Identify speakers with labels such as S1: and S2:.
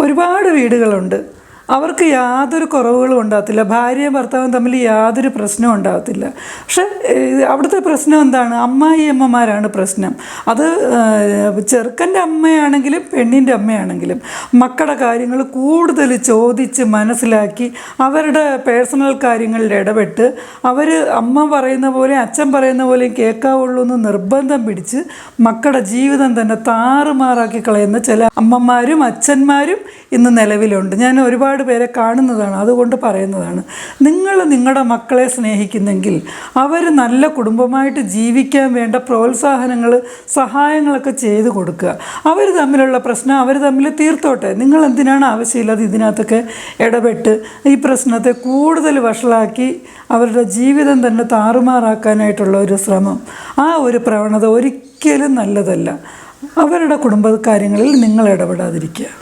S1: ഒരുപാട് വീടുകളുണ്ട്. അവർക്ക് യാതൊരു കുറവുകളും ഉണ്ടാകത്തില്ല. ഭാര്യയും ഭർത്താവും തമ്മിൽ യാതൊരു പ്രശ്നവും ഉണ്ടാകത്തില്ല. പക്ഷെ അവിടുത്തെ പ്രശ്നം എന്താണ്? അമ്മായി അമ്മമാരാണ് പ്രശ്നം. അത് ചെറുക്കന്റെ അമ്മയാണെങ്കിലും പെണ്ണിന്റെ അമ്മയാണെങ്കിലും മക്കളുടെ കാര്യങ്ങൾ കൂടുതൽ ചോദിച്ച് മനസ്സിലാക്കി അവരുടെ പേഴ്സണൽ കാര്യങ്ങളിൽ ഇടപെട്ട് അവർ അമ്മ പറയുന്ന പോലെ അച്ഛൻ പറയുന്ന പോലെയും കേൾക്കാവുള്ളൂ എന്ന് നിർബന്ധം പിടിച്ച് മക്കളുടെ ജീവിതം തന്നെ താറുമാറാക്കി കളയുന്ന ചില അമ്മമാരും അച്ഛന്മാരും ഇന്ന് നിലവിലുണ്ട്. ഞാൻ ഒരുപാട് പേരെ കാണുന്നതാണ് അതുകൊണ്ട് പറയുന്നതാണ്. നിങ്ങൾ നിങ്ങളുടെ മക്കളെ സ്നേഹിക്കുന്നെങ്കിൽ അവർ നല്ല കുടുംബമായിട്ട് ജീവിക്കാൻ വേണ്ട പ്രോത്സാഹനങ്ങൾ സഹായങ്ങളൊക്കെ ചെയ്തു കൊടുക്കുക. അവർ തമ്മിലുള്ള പ്രശ്നം അവർ തമ്മിൽ തീർത്തോട്ടെ. നിങ്ങൾ എന്തിനാണ് ആവശ്യമില്ലാതെ ഇതിനകത്തൊക്കെ ഇടപെട്ട് ഈ പ്രശ്നത്തെ കൂടുതൽ വഷളാക്കി അവരുടെ ജീവിതം തന്നെ താറുമാറാക്കാനായിട്ടുള്ള ഒരു ശ്രമം? ആ ഒരു പ്രവണത ഒരിക്കലും നല്ലതല്ല. അവരുടെ കുടുംബകാര്യങ്ങളിൽ നിങ്ങൾ ഇടപെടാതിരിക്കുക.